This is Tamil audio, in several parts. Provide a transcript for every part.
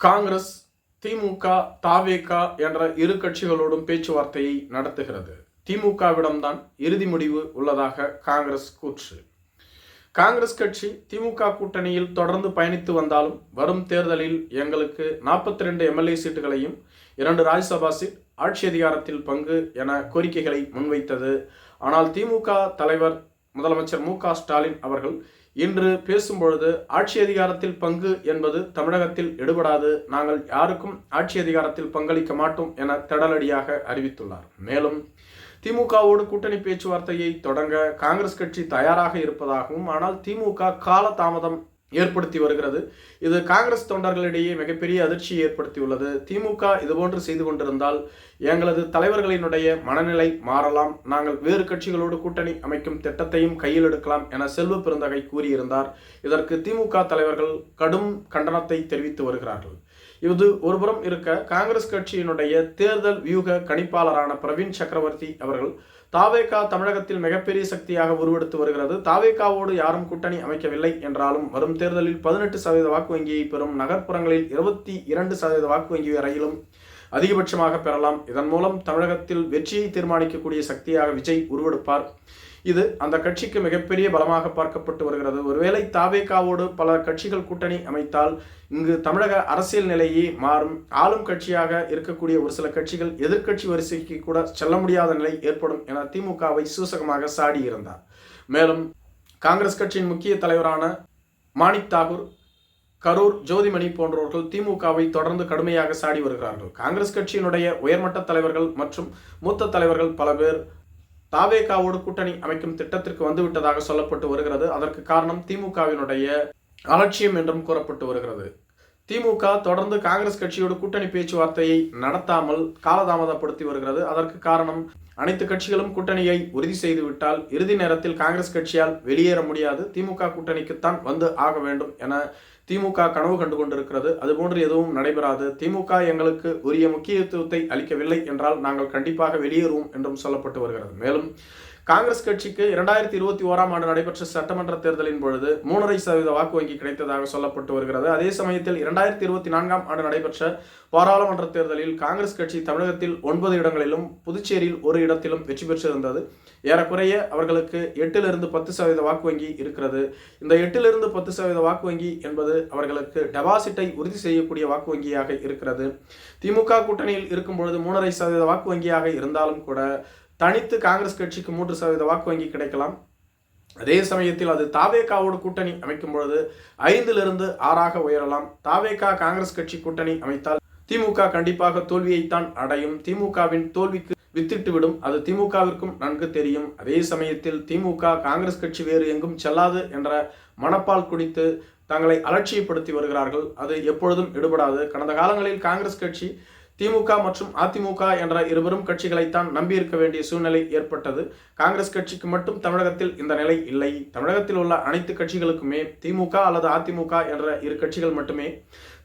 காங்கிரஸ் திமுக தாவேகா என்ற இரு கட்சிகளோடும் பேச்சுவார்த்தையை நடத்துகிறது. திமுகவிடம்தான் இறுதி முடிவு உள்ளதாக காங்கிரஸ் கூற்று. காங்கிரஸ் கட்சி திமுக கூட்டணியில் தொடர்ந்து பயணித்து வந்தாலும் வரும் தேர்தலில் எங்களுக்கு நாற்பத்தி ரெண்டு எம்எல்ஏ சீட்டுகளையும் இரண்டு ராஜ்யசபா சீட் ஆட்சி அதிகாரத்தில் பங்கு என கோரிக்கைகளை முன்வைத்தது. ஆனால் திமுக தலைவர் முதலமைச்சர் மு க ஸ்டாலின் அவர்கள் இன்று பேசும்பொழுது ஆட்சி அதிகாரத்தில் பங்கு என்பது தமிழகத்தில் எடுபடாது நாங்கள் யாருக்கும் ஆட்சி அதிகாரத்தில் பங்களிக்க மாட்டோம் என திடலடியாக அறிவித்துள்ளார். மேலும் திமுகவோடு கூட்டணி பேச்சுவார்த்தையை தொடங்க காங்கிரஸ் கட்சி தயாராக இருப்பதாகவும் ஆனால் திமுக கால தாமதம் ஏற்படுத்தி வருகிறது. இது காங்கிரஸ் தொண்டர்களிடையே மிகப்பெரிய அதிர்ச்சியை ஏற்படுத்தியுள்ளது. திமுக இதுபோன்று செய்து கொண்டிருந்தால் எங்களது தலைவர்களினுடைய மனநிலை மாறலாம். நாங்கள் வேறு கட்சிகளோடு கூட்டணி அமைக்கும் திட்டத்தையும் கையில் எடுக்கலாம் என செல்வ பெருந்தகை கூறியிருந்தார். இதற்கு திமுக தலைவர்கள் கடும் கண்டனத்தை தெரிவித்து வருகிறார்கள். இது ஒருபுறம் இருக்க காங்கிரஸ் கட்சியினுடைய தேர்தல் வியூக கணிப்பாளரான பிரவீன் சக்கரவர்த்தி அவர்கள் தாவேகா தமிழகத்தில் மிகப்பெரிய சக்தியாக உருவெடுத்து வருகிறது. தாவேகாவோடு யாரும் கூட்டணி அமைக்கவில்லை என்றாலும் வரும் தேர்தலில் பதினெட்டு சதவீத வாக்கு வங்கியை பெறும் நகர்ப்புறங்களில் இருபத்தி இரண்டு சதவீத வாக்கு வங்கி வரையிலும் அதிகபட்சமாக பெறலாம். இதன் மூலம் தமிழகத்தில் வெற்றியை தீர்மானிக்கக்கூடிய சக்தியாக விஜய் உருவெடுப்பார். இது அந்த கட்சிக்கு மிகப்பெரிய பலமாக பார்க்கப்பட்டு வருகிறது. ஒருவேளை தாவேகாவோடு பல கட்சிகள் கூட்டணி அமைத்தால் இங்கு தமிழக அரசியல் நிலையே மாறும். ஆளும் கட்சியாக இருக்கக்கூடிய ஒரு சில கட்சிகள் எதிர்க்கட்சி வரிசைக்கு கூட செல்ல முடியாத நிலை ஏற்படும் என திமுகவை சூசகமாக சாடியிருந்தார் மேலும் காங்கிரஸ் கட்சியின் முக்கிய தலைவரான மாணிக் தாகூர் கரூர் ஜோதிமணி போன்றவர்கள் திமுகவை தொடர்ந்து கடுமையாக சாடி வருகிறார்கள். காங்கிரஸ் கட்சியினுடைய உயர்மட்ட தலைவர்கள் மற்றும் மூத்த தலைவர்கள் பல பேர் தாவேகாவோடு கூட்டணி அமைக்கும் திட்டத்திற்கு வந்துவிட்டதாக சொல்லப்பட்டு வருகிறது. அதற்கு காரணம் திமுகவினுடைய அலட்சியம் என்றும் கூறப்பட்டு வருகிறது. திமுக தொடர்ந்து காங்கிரஸ் கட்சியோடு கூட்டணி பேச்சுவார்த்தையை நடத்தாமல் காலதாமதப்படுத்தி வருகிறது. அதற்கு காரணம் அனைத்து கட்சிகளும் கூட்டணியை உறுதி செய்துவிட்டால் இறுதி நேரத்தில் காங்கிரஸ் கட்சியால் வெளியேற முடியாது. திமுக கூட்டணிக்குத்தான் வந்து ஆக வேண்டும் என திமுக கனவு கண்டு கொண்டிருக்கிறது. அதுபோன்று எதுவும் நடைபெறாது. திமுக எங்களுக்கு உரிய முக்கியத்துவத்தை அளிக்கவில்லை என்றால் நாங்கள் கண்டிப்பாக வெளியேறுவோம் என்றும் சொல்லப்பட்டு வருகிறது. மேலும் காங்கிரஸ் கட்சிக்கு இரண்டாயிரத்தி இருபத்தி ஓராம் ஆண்டு நடைபெற்ற சட்டமன்ற தேர்தலின் பொழுது மூணரை சதவீத வாக்கு வங்கி கிடைத்ததாக சொல்லப்பட்டு வருகிறது. அதே சமயத்தில் இரண்டாயிரத்தி இருபத்தி நான்காம் ஆண்டு நடைபெற்ற பாராளுமன்ற தேர்தலில் காங்கிரஸ் கட்சி தமிழகத்தில் ஒன்பது இடங்களிலும் புதுச்சேரியில் ஒரு இடத்திலும் வெற்றி பெற்றிருந்தது. ஏறக்குறைய அவர்களுக்கு எட்டிலிருந்து பத்து சதவீத வாக்கு வங்கி இருக்கிறது. இந்த எட்டிலிருந்து பத்து சதவீத வாக்கு வங்கி என்பது அவர்களுக்கு டெபாசிட்டை உறுதி செய்யக்கூடிய வாக்கு வங்கியாக இருக்கிறது. திமுக கூட்டணியில் இருக்கும் பொழுது மூணரை சதவீத வாக்கு வங்கியாக இருந்தாலும் கூட தனித்து காங்கிரஸ் கட்சிக்கு மூன்று சதவீத வாக்கு வங்கி கிடைக்கலாம். அதே சமயத்தில் அது தாவேகாவோடு கூட்டணி அமைக்கும் பொழுது ஐந்திலிருந்து ஆறாக உயரலாம். தாவேகா காங்கிரஸ் கட்சி கூட்டணி அமைத்தால் திமுக கண்டிப்பாக தோல்வியைத்தான் அடையும். திமுகவின் தோல்விக்கு வித்திட்டு விடும் அது திமுகவிற்கும் நன்கு தெரியும். அதே சமயத்தில் திமுக காங்கிரஸ் கட்சி வேறு எங்கும் செல்லாது என்ற மனப்பால் குடித்து தங்களை அலட்சியப்படுத்தி வருகிறார்கள். அது எப்பொழுதும் எடுபடாது. கடந்த காலங்களில் காங்கிரஸ் கட்சி திமுக மற்றும் அதிமுக என்ற இருவரும் கட்சிகளைத்தான் நம்பியிருக்க வேண்டிய சூழ்நிலை ஏற்பட்டது. காங்கிரஸ் கட்சிக்கு மட்டும் தமிழகத்தில் இந்த நிலை இல்லை. தமிழகத்தில் உள்ள அனைத்து கட்சிகளுக்குமே திமுக அல்லது அதிமுக என்ற இரு கட்சிகள் மட்டுமே.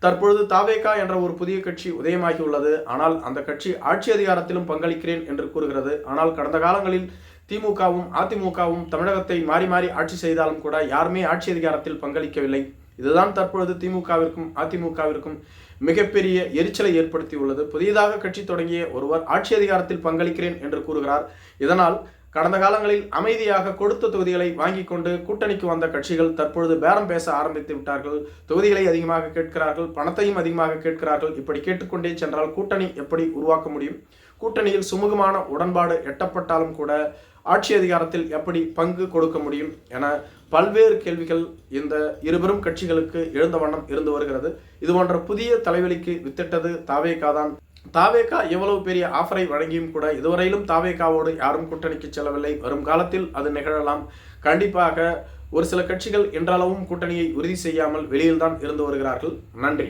தற்பொழுது தாவேகா என்ற ஒரு புதிய கட்சி உதயமாகி உள்ளது ஆனால் அந்த கட்சி ஆட்சி அதிகாரத்திலும் பங்களிக்கிறேன் என்று கூறுகிறது. ஆனால் கடந்த காலங்களில் திமுகவும் அதிமுகவும் தமிழகத்தை மாறி மாறி ஆட்சி செய்தாலும் கூட யாருமே ஆட்சி அதிகாரத்தில் பங்களிக்கவில்லை. இதுதான் தற்பொழுது திமுகவிற்கும் அதிமுகவிற்கும் மிகப்பெரிய எரிச்சலை ஏற்படுத்தியுள்ளது புதியதாக கட்சி தொடங்கிய ஒருவர் ஆட்சி அதிகாரத்தில் பங்களிக்கிறேன் என்று கூறுகிறார். இதனால் கடந்த காலங்களில் அமைதியாக கொடுத்த தொகுதிகளை வாங்கி கொண்டு கூட்டணிக்கு வந்த கட்சிகள் தற்பொழுது பேரம் பேச ஆரம்பித்து விட்டார்கள். தொகுதிகளை அதிகமாக கேட்கிறார்கள் பணத்தையும் அதிகமாக கேட்கிறார்கள். இப்படி கேட்டுக்கொண்டே சென்றால் கூட்டணி எப்படி உருவாக்க முடியும்? கூட்டணியில் சுமூகமான உடன்பாடு எட்டப்பட்டாலும் கூட ஆட்சி அதிகாரத்தில் எப்படி பங்கு கொடுக்க முடியும் என பல்வேறு கேள்விகள் இந்த இருபெரும் கட்சிகளுக்கு எழுந்த வண்ணம் இருந்து வருகிறது. இது போன்ற புதிய தலைவலிக்கு வித்திட்டது தாவேகா தான். தாவேகா எவ்வளவு பெரிய ஆஃபரை வழங்கியும் கூட இதுவரையிலும் தாவேகாவோடு யாரும் கூட்டணிக்கு செல்லவில்லை. வரும் காலத்தில் அது நிகழலாம். கண்டிப்பாக ஒரு சில கட்சிகள் என்றளவும் கூட்டணியை உறுதி செய்யாமல் வெளியில்தான் இருந்து வருகிறார்கள். நன்றி.